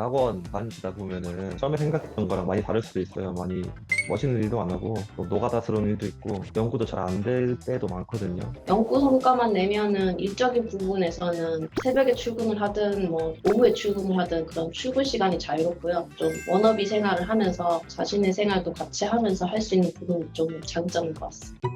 대학원 다니시다 보면은 처음에 생각했던 거랑 많이 다를 수도 있어요. 많이 멋있는 일도 안 하고 또 노가다스러운 일도 있고 연구도 잘 안 될 때도 많거든요. 연구 성과만 내면은 일적인 부분에서는 새벽에 출근을 하든 뭐 오후에 출근을 하든 그런 출근 시간이 자유롭고요. 좀 워너비 생활을 하면서 자신의 생활도 같이 하면서 할 수 있는 부분이 좀 장점인 것 같습니다.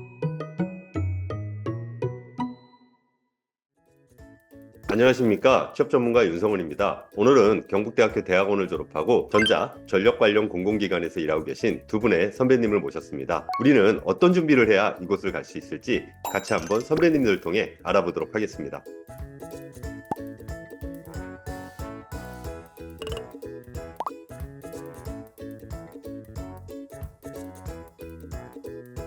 안녕하십니까 취업 전문가 윤성훈입니다. 오늘은 경북대학교 대학원을 졸업하고 전자 전력 관련 공공기관에서 일하고 계신 두 분의 선배님을 모셨습니다. 우리는 어떤 준비를 해야 이곳을 갈 수 있을지 같이 한번 선배님들을 통해 알아보도록 하겠습니다.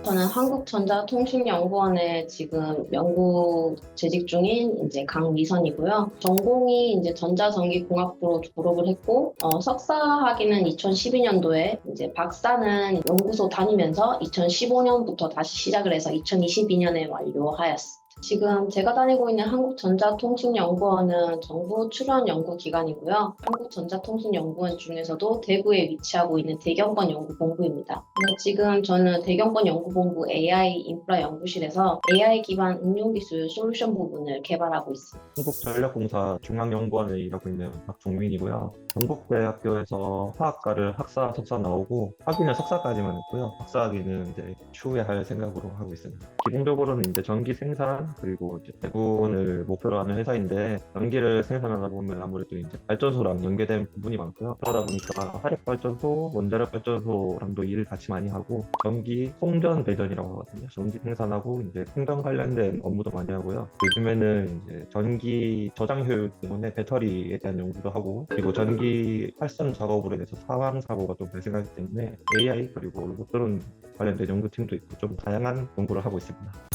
저는 한국전자통신연구원에 지금 연구 재직 중인 이제 강미선이고요. 전공이 이제 전자전기공학부로 졸업을 했고 어, 석사 학위는 2012년도에 이제 박사는 연구소 다니면서 2015년부터 다시 시작을 해서 2022년에 완료하였습니다. 지금 제가 다니고 있는 한국전자통신연구원은 정부 출원 연구기관이고요. 한국전자통신연구원 중에서도 대구에 위치하고 있는 대경권 연구본부입니다. 네, 지금 저는 대경권 연구본부 AI 인프라 연구실에서 AI 기반 응용기술 솔루션 부분을 개발하고 있습니다. 한국전력공사 중앙연구원에 일하고 있는 박종민이고요. 경북대학교에서 화학과를 학사, 석사 나오고 학위는 석사까지만 했고요. 박사학위는 이제 추후에 할 생각으로 하고 있습니다. 기본적으로는 이제 전기 생산 그리고 이제 대군을 목표로 하는 회사인데 전기를 생산하다 보면 아무래도 이제 발전소랑 연계된 부분이 많고요. 그러다 보니까 화력 발전소, 원자력 발전소랑도 일을 같이 많이 하고 전기 송전 배전이라고 하거든요. 전기 생산하고 이제 송전 관련된 업무도 많이 하고요. 요즘에는 이제 전기 저장 효율 때문에 배터리에 대한 연구도 하고 그리고 전기 활선 작업으로 인해서 사망 사고가 좀 발생하기 때문에 AI 그리고 로봇드론 관련된 연구팀도 있고 좀 다양한 연구를 하고 있습니다.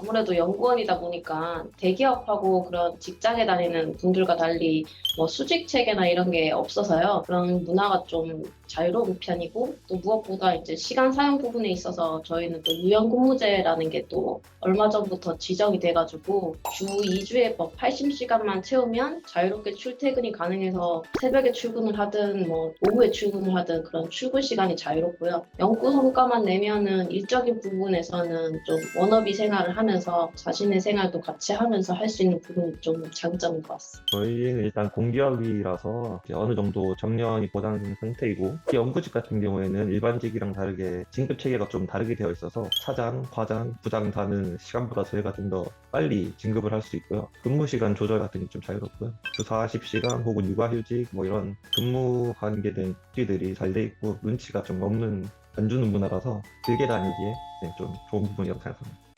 아무래도 연구원이다 보니까 대기업하고 그런 직장에 다니는 분들과 달리 뭐 수직 체계나 이런 게 없어서요. 그런 문화가 좀 자유로운 편이고 또 무엇보다 이제 시간 사용 부분에 있어서 저희는 또 유연근무제라는 게 또 얼마 전부터 지정이 돼가지고 주 2주에 뭐 80시간만 채우면 자유롭게 출퇴근이 가능해서 새벽에 출근을 하든 뭐 오후에 출근을 하든 그런 출근 시간이 자유롭고요. 연구 성과만 내면은 일적인 부분에서는 좀 워너비 생활을 하면 서 자신의 생활도 같이 하면서 할 수 있는 부분이 좀 장점인 것 같습니다. 저희는 일단 공기업이라서 어느 정도 정년이 보장된 상태이고 이 연구직 같은 경우에는 일반직이랑 다르게 진급 체계가 좀 다르게 되어 있어서 차장, 과장, 부장 다는 시간보다 저희가 좀 더 빨리 진급을 할 수 있고요. 근무 시간 조절 같은 게 좀 자유롭고요. 주 40시간 혹은 육아휴직 뭐 이런 근무 관계된 규칙들이 잘 돼 있고 눈치가 좀 없는 안 주는 문화라서 길게 다니기에 네, 좀 좋은 부분이라고 생각합니다.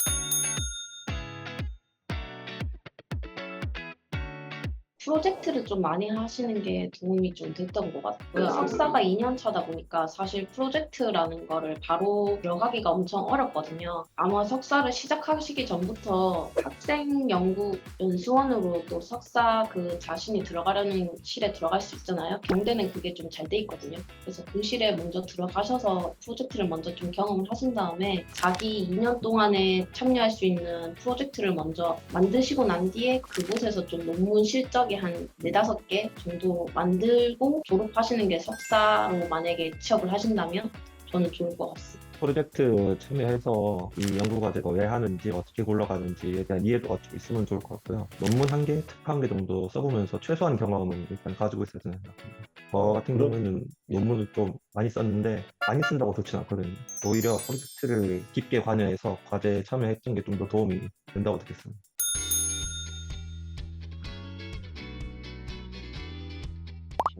프로젝트를 좀 많이 하시는 게 도움이 좀 됐던 것 같고요. 석사가 2년 차다 보니까 사실 프로젝트라는 거를 바로 들어가기가 엄청 어렵거든요. 아마 석사를 시작하시기 전부터 학생 연구 연수원으로 또 석사 그 자신이 들어가려는 실에 들어갈 수 있잖아요. 경대는 그게 좀 잘 돼 있거든요. 그래서 그 실에 먼저 들어가셔서 프로젝트를 먼저 좀 경험을 하신 다음에 자기 2년 동안에 참여할 수 있는 프로젝트를 먼저 만드시고 난 뒤에 그곳에서 좀 논문 실적이 한 네다섯 개 정도 만들고 졸업하시는 게 석사로 만약에 취업을 하신다면 저는 좋을 것 같습니다. 프로젝트 참여해서 이 연구 과제가 왜 하는지 어떻게 굴러가는지에 대한 이해도가 좀 있으면 좋을 것 같고요. 논문 한 개, 특 한 개 정도 써보면서 최소한 경험은 일단 가지고 있어야 생각합니다. 저 같은 경우에는 논문을 좀 많이 썼는데 많이 쓴다고 좋진 않거든요. 오히려 프로젝트를 깊게 관여해서 과제에 참여했던 게 좀 더 도움이 된다고 느꼈습니다.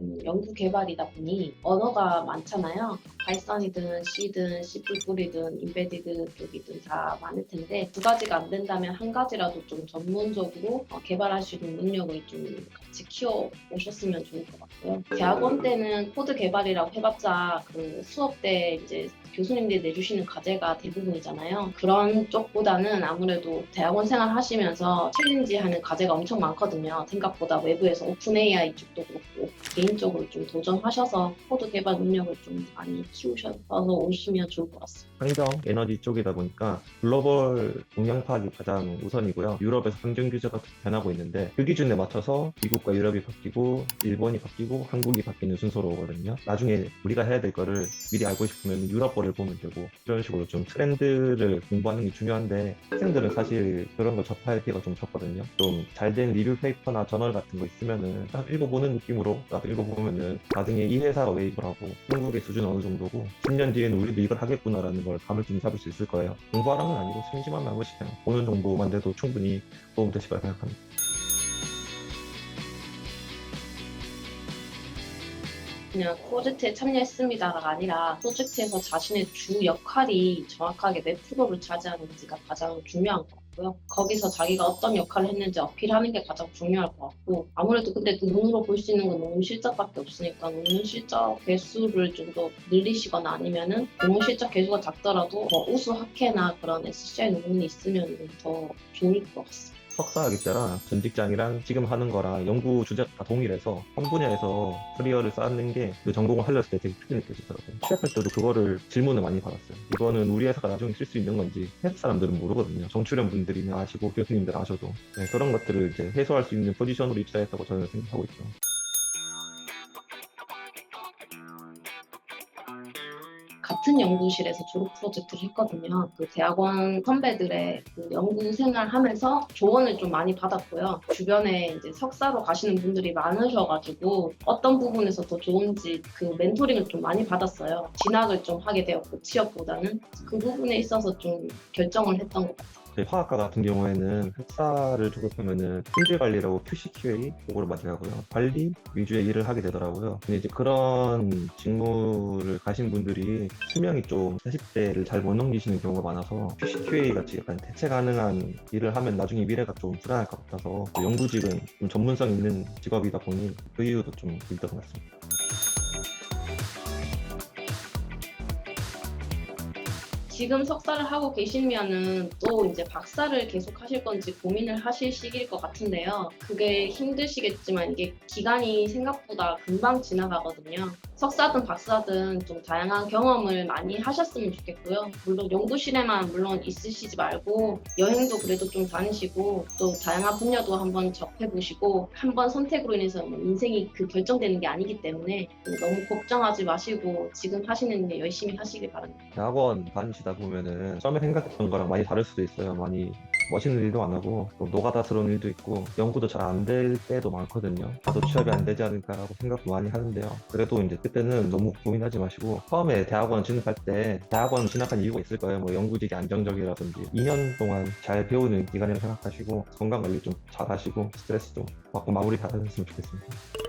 and 연구 개발이다 보니 언어가 많잖아요. 파이썬이든 C든 C++이든 인베디드 쪽이든 다 많을 텐데 두 가지가 안 된다면 한 가지라도 좀 전문적으로 어, 개발할 수 있는 능력을 좀 같이 키워 오셨으면 좋을 것 같고요. 대학원 때는 코드 개발이라고 해봤자 그 수업 때 이제 교수님들이 내주시는 과제가 대부분이잖아요. 그런 쪽보다는 아무래도 대학원 생활 하시면서 챌린지 하는 과제가 엄청 많거든요. 생각보다 외부에서 오픈 AI 쪽도 그렇고 개인적으로 좀 도전하셔서 코드 개발 능력을 좀 많이 키우셔서 오시면 좋을 것 같습니다. 환경, 에너지 쪽이다 보니까 글로벌 동향 파악이 가장 우선이고요. 유럽에서 환경 규제가 변하고 있는데 그 기준에 맞춰서 미국과 유럽이 바뀌고 일본이 바뀌고 한국이 바뀌는 순서로 오거든요. 나중에 우리가 해야 될 거를 미리 알고 싶으면 유럽 거를 보면 되고 이런 식으로 좀 트렌드를 공부하는 게 중요한데 학생들은 사실 그런 걸 접할 기회가 좀 적거든요. 좀 잘 된 리뷰 페이퍼나 저널 같은 거 있으면은 딱 읽어보는 느낌으로 나도 읽어보면 은 나중에 이왜 이걸 하고 한국의 수준은 어느 정도고 10년 뒤에는 우리도 이걸 하겠구나라는 걸 감을 좀 잡을 수 있을 거예요. 공부하라는 건 아니고 심심하면 한 번씩 그냥 보는 정도만 돼도 충분히 도움 되실 거라 생각합니다. 그냥 프로젝트에 참여했습니다가 아니라 프로젝트에서 자신의 주 역할이 정확하게 몇 프로를 차지하는지가 가장 중요한 것 같 고요. 거기서 자기가 어떤 역할을 했는지 어필하는 게 가장 중요할 것 같고 아무래도 근데 그 눈으로 볼 수 있는 건 논문 실적밖에 없으니까 논문 실적 개수를 좀 더 늘리시거나 아니면은 논문 실적 개수가 작더라도 뭐 우수 학회나 그런 SCI 논문이 있으면 더 좋을 것 같습니다. 석사하기 때랑 전 직장이랑 지금 하는 거랑 연구 주제가 다 동일해서 한 분야에서 커리어를 쌓는 게 그 전공을 하렸을 때 되게 크게 느껴지더라고요. 취업할 때도 그거를 질문을 많이 받았어요. 이거는 우리 회사가 나중에 쓸 수 있는 건지 회사 사람들은 모르거든요. 정출연 분들이나 아시고 교수님들 아셔도 네, 그런 것들을 이제 해소할 수 있는 포지션으로 입사했다고 저는 생각하고 있죠. 같은 연구실에서 졸업 프로젝트를 했거든요. 그 대학원 선배들의 그 연구 생활 하면서 조언을 좀 많이 받았고요. 주변에 이제 석사로 가시는 분들이 많으셔가지고 어떤 부분에서 더 좋은지 그 멘토링을 좀 많이 받았어요. 진학을 좀 하게 되었고 취업보다는 그 부분에 있어서 좀 결정을 했던 것 같아요. 저희 화학과 같은 경우에는 학사를 졸업하면은 품질 관리라고 QCQA 그거를 많이 하고요. 관리 위주의 일을 하게 되더라고요. 근데 이제 그런 직무를 가신 분들이 수명이 좀 40대를 잘 못 넘기시는 경우가 많아서 QCQA 같이 약간 대체 가능한 일을 하면 나중에 미래가 좀 불안할 것 같아서 그 연구직은 좀 전문성 있는 직업이다 보니 그 이유도 좀 있던 것 같습니다. 지금 석사를 하고 계시면은 또 이제 박사를 계속 하실 건지 고민을 하실 시기일 것 같은데요. 그게 힘드시겠지만 이게 기간이 생각보다 금방 지나가거든요. 석사든 박사든 좀 다양한 경험을 많이 하셨으면 좋겠고요. 물론 연구실에만 물론 있으시지 말고 여행도 그래도 좀 다니시고 또 다양한 분야도 한번 접해보시고 한 번 선택으로 인해서 뭐 인생이 그 결정되는 게 아니기 때문에 너무 걱정하지 마시고 지금 하시는 일 열심히 하시길 바랍니다. 대학원 다니시다 보면은 처음에 생각했던 거랑 많이 다를 수도 있어요. 많이 멋있는 일도 안 하고 또 노가다스러운 일도 있고 연구도 잘 안 될 때도 많거든요. 나도 취업이 안 되지 않을까라고 생각도 많이 하는데요. 그래도 이제 그때는 너무 고민하지 마시고 처음에 대학원 진학할 때 대학원 진학한 이유가 있을 거예요. 뭐 연구직이 안정적이라든지 2년 동안 잘 배우는 기간이라고 생각하시고 건강 관리 좀 잘 하시고 스트레스 좀 받고 마무리 다 하셨으면 좋겠습니다.